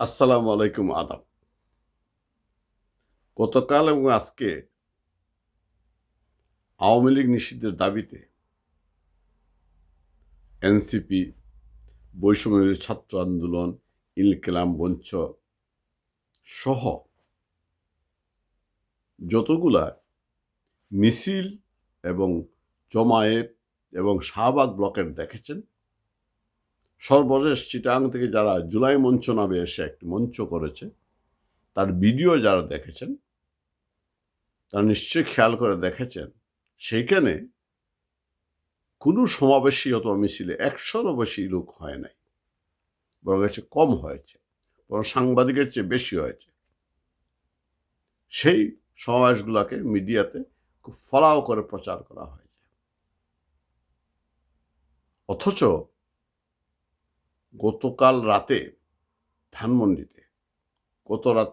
আসসালামু আলাইকুম, আদাব। গতকাল এবং আজকে আওয়ামী লীগ নিষিদ্ধের দাবিতে এনসিপি বৈষম্য ছাত্র আন্দোলন ইলকেলাম মঞ্চ সহ যতগুলা মিছিল এবং জমায়েত এবং শাহবাগ ব্লকের দেখেছেন সর্বশেষ চিটাং থেকে যারা জুলাই মঞ্চ নামে এসে একটি মঞ্চ করেছে, তার ভিডিও যারা দেখেছেন, তারা নিশ্চয়ই খেয়াল করে দেখেছেন, সেইখানে কোনো সমাবেশী অথবা মিছিলে একশোরও বেশি লোক হয় নাই, বরং এসে কম হয়েছে, বরং সাংবাদিকের চেয়ে বেশি হয়েছে। সেই সমাবেশগুলোকে মিডিয়াতে খুব ফলাও করে প্রচার করা হয়েছে। অথচ গতকাল রাতে ধানমন্ডিতে, গত রাত,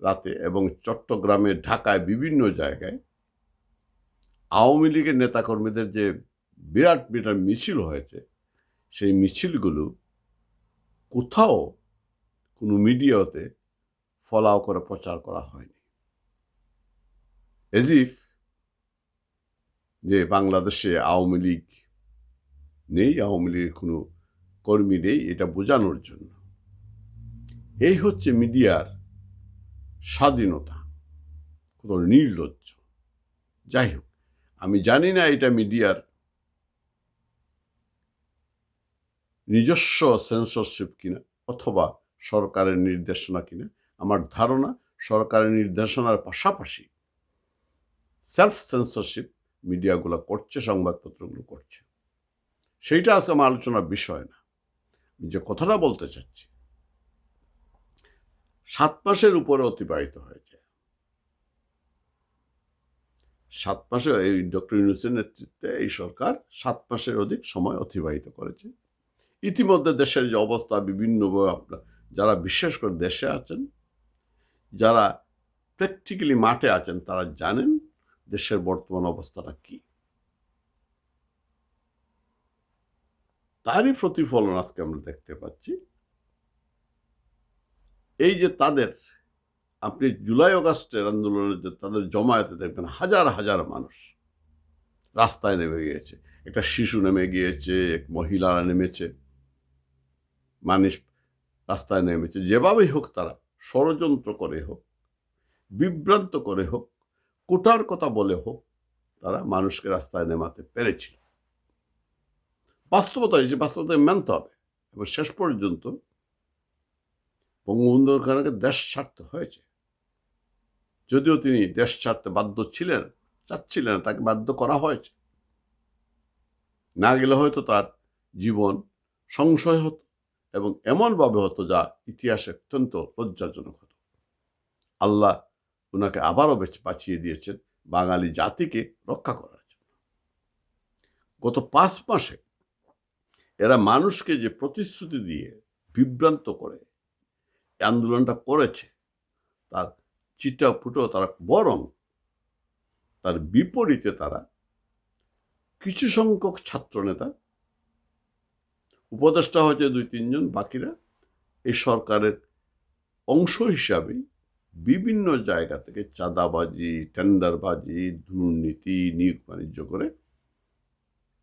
রাতে এবং চট্টগ্রামে ঢাকায় বিভিন্ন জায়গায় আওয়ামী লীগের নেতাকর্মীদের যে বিরাট বিরাট মিছিল হয়েছে, সেই মিছিলগুলো কোথাও কোনো মিডিয়াতে ফলাও করে প্রচার করা হয়নি। এদিফ যে বাংলাদেশে আওয়ামী লীগ নেই, আওয়ামী লীগের কোনো কর্মী নেই, এটা বোঝানোর জন্য। এই হচ্ছে মিডিয়ার স্বাধীনতা। কত নির্লজ্জ। যাই হোক, আমি জানি না এটা মিডিয়ার নিজস্ব সেন্সরশিপ কিনা, অথবা সরকারের নির্দেশনা কিনা। আমার ধারণা, সরকারের নির্দেশনার পাশাপাশি সেলফ সেন্সরশিপ মিডিয়াগুলো করছে, সংবাদপত্রগুলো করছে। সেইটা আজকে আমার আলোচনার বিষয় না। যে কথাটা বলতে চাচ্ছি, সাত মাসের উপরে অতিবাহিত হয়েছে। সাত মাসে এই ডক্টর ইউনুসের নেতৃত্বে এই সরকার সাত মাসের অধিক সময় অতিবাহিত করেছে। ইতিমধ্যে দেশের যে অবস্থা, বিভিন্ন আপনার যারা বিশেষ করে দেশে আছেন, যারা প্র্যাকটিক্যালি মাঠে আছেন, তারা জানেন দেশের বর্তমান অবস্থাটা কী। তারই প্রতিফলন আজকে আমরা দেখতে পাচ্ছি। এই যে তাদের, আপনি জুলাই অগাস্টের আন্দোলনের যে তাদের জমায়েতে দেখবেন হাজার হাজার মানুষ রাস্তায় নেমে গিয়েছে। একটা শিশু নেমে গিয়েছে, এক মহিলারা নেমেছে, মানুষ রাস্তায় নেমেছে। যেভাবেই হোক তারা, ষড়যন্ত্র করে হোক, বিভ্রান্ত করে হোক কোটার কথা বলে হোক, তারা মানুষকে রাস্তায় নেমাতে পেরেছিল। বাস্তবতা যে বাস্তবতা মানতে হবে। এবং শেষ পর্যন্ত বঙ্গবন্ধুর কারণে দেশ ছাড়তে হয়েছে। যদিও তিনি দেশ ছাড়তে বাধ্য ছিলেন, চাচ্ছিলেন তাকে বাধ্য করা হয়েছে। না গেলে হয়তো তার জীবন সংশয় হতো এবং এমনভাবে হতো যা ইতিহাসে অত্যন্ত লজ্জাজনক হতো। আল্লাহ ওনাকে আবারও বাঁচিয়ে দিয়েছেন বাঙালি জাতিকে রক্ষা করার জন্য। গত পাঁচ মাসে এরা মানুষকে যে প্রতিশ্রুতি দিয়ে বিভ্রান্ত করে আন্দোলনটা করেছে, তার চিটা ফুটো তারা বরং তার বিপরীতে তারা কিছু সংখ্যক ছাত্রনেতা উপদেষ্টা হয়েছে দুই, তিনজন, বাকিরা এই সরকারের অংশ হিসাবেই বিভিন্ন জায়গা থেকে চাঁদাবাজি, টেন্ডারবাজি, দুর্নীতি, নিয়োগ বাণিজ্য করে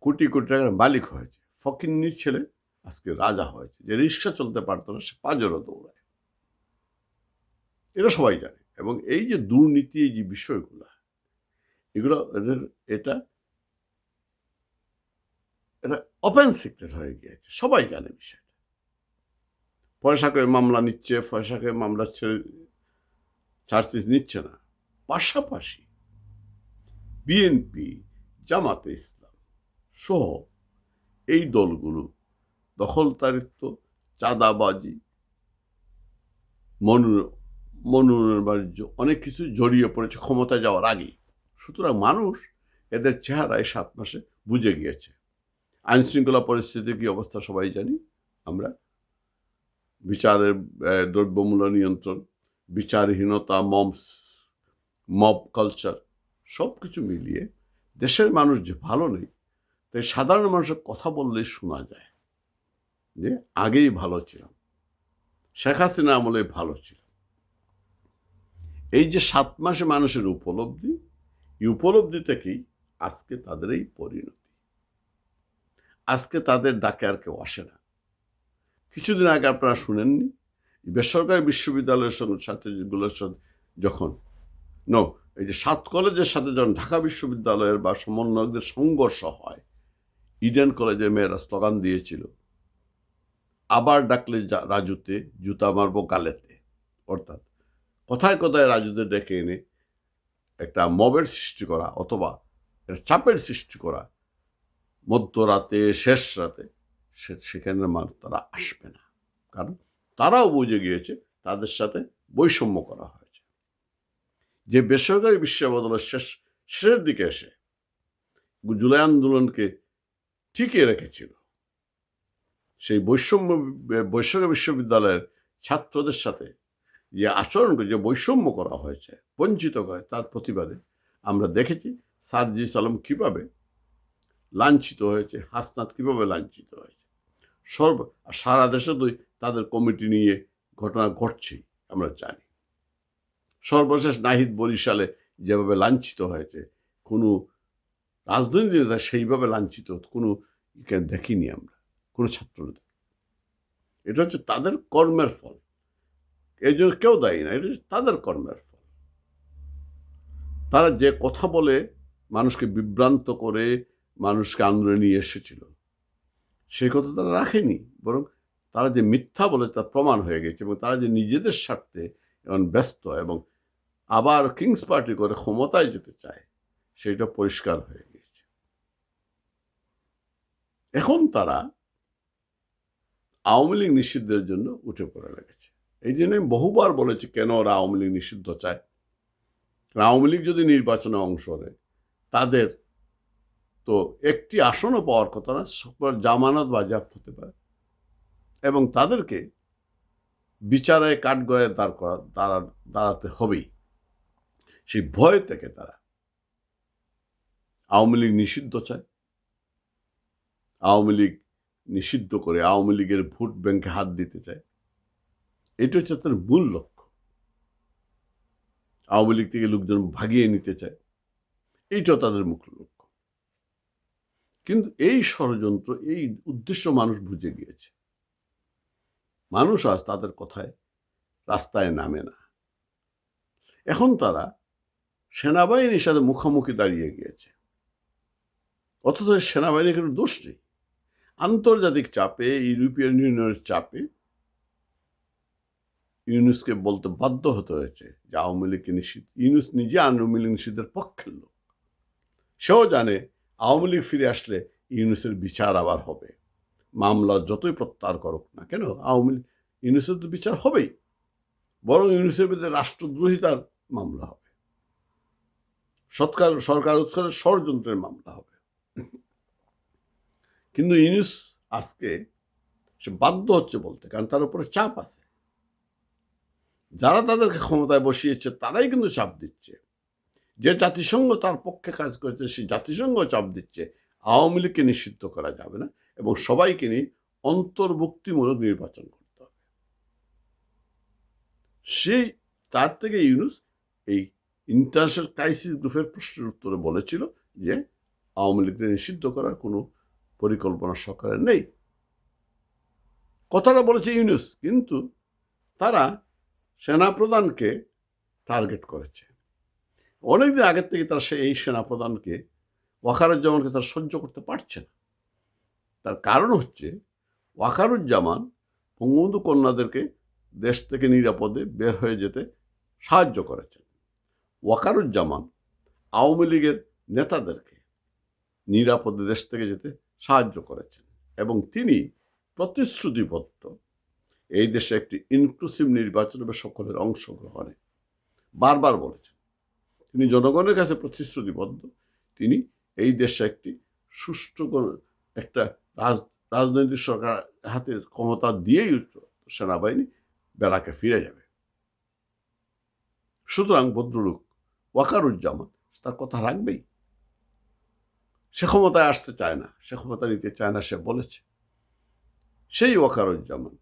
কোটি কোটি টাকার মালিক হয়েছে। ফকিন্নির ছেলে আজকে রাজা হয়েছে। যে রিক্সা চলতে পারতো না, সে পাঁচরও দৌড়ায়। এটা সবাই জানে। এবং এই যে দুর্নীতি যে বিষয়গুলো, এগুলো এদের, এটা এটা ওপেন সিক্রেট হয়ে গিয়েছে। সবাই জানে বিষয়টা। পয়সা করে মামলা নিচ্ছে, পয়সা করে মামলা ছেড়ে চার্জেস নিচ্ছে না। পাশাপাশি বিএনপি জামাতে ইসলাম সহ এই দলগুলো দখলদারিত্ব চাঁদাবাজি, মনু মনোনয়ন বাণিজ্য অনেক কিছু জড়িয়ে পড়েছে ক্ষমতা যাওয়ার আগেই। সুতরাং মানুষ এদের চেহারায় সাত মাসে বুঝে গিয়েছে। আইন শৃঙ্খলা পরিস্থিতির কী অবস্থা সবাই জানি। আমরা বিচারের দ্রব্যমূল্য নিয়ন্ত্রণ, বিচারহীনতা, মমস, মব কালচার সব কিছু মিলিয়ে দেশের মানুষ যে ভালো নেই তাই সাধারণ মানুষের কথা বললেই শোনা যায় যে আগেই ভালো ছিলাম। শেখ হাসিনা আমলে ভালো ছিল এই যে সাত মাসে মানুষের উপলব্ধি, এই উপলব্ধি থেকেই আজকে তাদের এই পরিণতি? আজকে তাদের ডাকে আর কেউ আসে না। কিছুদিন আগে আপনারা শুনেননি, বেসরকারি বিশ্ববিদ্যালয়ের সঙ্গে সাথে যেগুলোর সাথে যখন ন এই যে সাত কলেজের সাথে যখন ঢাকা বিশ্ববিদ্যালয়ের বা সমন্বয়কদের সংঘর্ষ হয় ইডেন কলেজে মেয়েরা স্লোগান দিয়েছিল, আবার ডাকলে রাজুতে, জুতা মারবো গালেতে। অর্থাৎ কথায় কথায় রাজুতে ডেকে এনে একটা মবের সৃষ্টি করা অথবা একটা চাপের সৃষ্টি করা মধ্যরাতে, শেষ রাতে, সে- সেখানে মানুষ তারা আসবে না। কারণ তারাও বুঝে গিয়েছে তাদের সাথে বৈষম্য করা হয়েছে। যে বেসরকারি বিশ্ববিদ্যালয়ের শেষ, শেষের দিকে এসে জুলাই আন্দোলনকে টিকিয়ে রেখেছিল। সেই বৈষম্য বৈশ্বরিক বিশ্ববিদ্যালয়ের ছাত্রদের সাথে যে আচরণ যে বৈষম্য করা হয়েছে, বঞ্চিত করে, তার প্রতিবাদে আমরা দেখেছি সারজিস আলম কীভাবে লাঞ্ছিত হয়েছে, হাসনাত কীভাবে লাঞ্ছিত হয়েছে। সর্ব সারা দেশে তো তাদের কমিটি নিয়ে ঘটনা ঘটছেই, আমরা জানি। সর্বশেষ নাহিদ বরিশালে যেভাবে লাঞ্ছিত হয়েছে, কোনো রাজনৈতিক নেতা সেইভাবে লাঞ্ছিত, কোনো দেখিনি আমরা, কোনো ছাত্র নেতা এটা হচ্ছে তাদের কর্মের ফল। এই জন্য কেউ দায়ী না, এটা হচ্ছে তাদের কর্মের ফল। তারা যে কথা বলে মানুষকে বিভ্রান্ত করে, মানুষকে আন্দোলনে নিয়ে এসেছিল, সেই কথা তারা রাখেনি, বরং তারা যে মিথ্যা বলে তা প্রমাণ হয়ে গেছে এবং তারা যে নিজেদের স্বার্থে এখন ব্যস্ত এবং আবার কিংস পার্টি করে ক্ষমতায় যেতে চায়, সেটা পরিষ্কার হয়ে গেছে। এখন তারা আওয়ামী লীগ নিষিদ্ধের জন্য উঠে পড়ে লেগেছে। এই জন্য আমি বহুবার বলেছি, কেন ওরা আওয়ামী লীগ নিষিদ্ধ চায়? আওয়ামী লীগ যদি নির্বাচনে অংশ নেয়, তাদের তো একটি আসনও পাওয়ার কথা না জামানত বাজেয়াপ্ত হতে পারে। এবং তাদেরকে বিচারে কাঠগড়ায় দাঁড় করা, দাঁড়া, দাঁড়াতে হবেই। সেই ভয় থেকে তারা আওয়ামী লীগ নিষিদ্ধ চায়। আওয়ামী লীগ নিষিদ্ধ করে আওয়ামী লীগের ভোট ব্যাংকে হাত দিতে চায়, এটা হচ্ছে তার মূল লক্ষ্য। আওয়ামী লীগ থেকে লোকজন ভাগিয়ে নিতে চায়, এইটাও তাদের মুখ্য লক্ষ্য। কিন্তু এই ষড়যন্ত্র, এই উদ্দেশ্য মানুষ বুঝে গিয়েছে। মানুষ আজ তাদের কথায় রাস্তায় নামে না। এখন তারা সেনাবাহিনীর সাথে মুখোমুখি দাঁড়িয়ে গিয়েছে। অথচ সেনাবাহিনীর কোনো দোষ নেই। আন্তর্জাতিক চাপে, ইউরোপিয়ান ইউনিয়নের চাপে ইউনুসকে বলতে বাধ্য হতে হয়েছে যে আওয়ামী লীগকে নিষিদ্ধ, ইউনুস নিজে আওয়ামী লীগ নিষিদ্ধের পক্ষের লোক। সেও জানে আওয়ামী লীগ ফিরে আসলে ইউনুসের বিচার আবার হবে। মামলা যতই প্রত্যাহার করুক না কেন, আওয়ামী লীগ, ইউনুসের তো বিচার হবেই। বরং ইউনুসের বিরুদ্ধে রাষ্ট্রদ্রোহিতার মামলা হবে। সৎকার, সরকার উৎসবের ষড়যন্ত্রের মামলা হবে। কিন্তু ইউনুস আজকে সে বাধ্য হচ্ছে বলতে, কারণ তার উপরে চাপ আছে। যারা তাদেরকে ক্ষমতায় বসিয়েছে, তারাই কিন্তু চাপ দিচ্ছে। যে জাতিসংঘ তার পক্ষে কাজ করেছে সেই জাতিসংঘ চাপ দিচ্ছে। আওয়ামী লীগকে নিষিদ্ধ করা যাবে না এবং সবাইকে নিয়ে অন্তর্ভুক্তিমূলক নির্বাচন করতে হবে। সেই তার থেকে ইউনুস এই ইন্টারন্যাশনাল ক্রাইসিস গ্রুপের প্রশ্নের উত্তরে বলেছিল যে, আওয়ামী লীগকে নিষিদ্ধ করার কোনো পরিকল্পনা সরকারের নেই। কথাটা বলেছে ইউনুস, কিন্তু তারা সেনাপ্রধানকে টার্গেট করেছে। অনেকদিন আগের থেকে তারা সে এই সেনাপ্রধানকে, ওয়াকারুজ্জামানকে তারা সহ্য করতে পারছে না। তার কারণ হচ্ছে, ওয়াকারুজ্জামান বঙ্গবন্ধু কন্যাদেরকে দেশ থেকে নিরাপদে বের হয়ে যেতে সাহায্য করেছেন। ওয়াকারুজ্জামান আওয়ামী লীগের নেতাদেরকে নিরাপদে দেশ থেকে যেতে সাহায্য করেছেন এবং তিনি প্রতিশ্রুতিবদ্ধ এই দেশে একটি ইনক্লুসিভ নির্বাচন হবে সকলের অংশগ্রহণে বারবার বলেছেন। তিনি জনগণের কাছে প্রতিশ্রুতিবদ্ধ, তিনি এই দেশে একটি সুষ্ঠু একটা রাজ, রাজনৈতিক সরকার হাতের ক্ষমতা দিয়েই সেনাবাহিনী বেড়াকে ফিরে যাবে। সুতরাং ভদ্রলোক ওয়াকারুজ্জামান, তার কথা রাখবেই। সে ক্ষমতায় আসতে চায় না সে ক্ষমতা নিতে চায় না, সে বলেছে। সেই ওয়াকারুজ্জামান,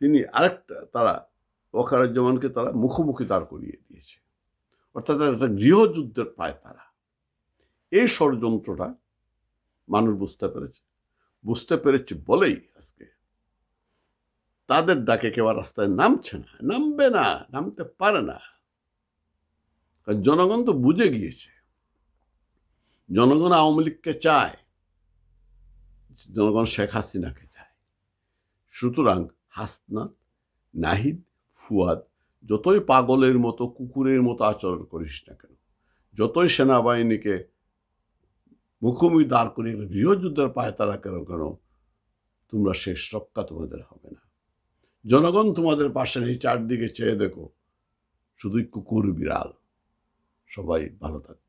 তিনি আরেকটা, তারা ওয়াকারুজ্জামানকে তারা মুখোমুখি দাঁড় করিয়ে দিয়েছে। অর্থাৎ একটা গৃহযুদ্ধের পায় তারা। এই ষড়যন্ত্রটা মানুষ বুঝতে পেরেছে। বুঝতে পেরেছে বলেই আজকে। তাদের ডাকে কেউ রাস্তায় নামছে না, নামবে না, নামতে পারে না। কারণ জনগণ তো বুঝে গিয়েছে। জনগণ আওয়ামী লীগকে চায়, জনগণ শেখ হাসিনাকে চায়। সুতরাং হাসনাত, নাহিদ, ফুয়াদ, যতই পাগলের মতো, কুকুরের মতো আচরণ করিস না কেন? যতই সেনাবাহিনীকে মুখোমুখি দাঁড় করিয়ে গৃহযুদ্ধের পায় তারা কেন কেন? তোমরা শেষ রক্ষা তোমাদের হবে না। জনগণ তোমাদের পাশে এই চারদিকে চেয়ে দেখো, শুধুই কুকুর বিড়াল। সবাই ভালো থাকবে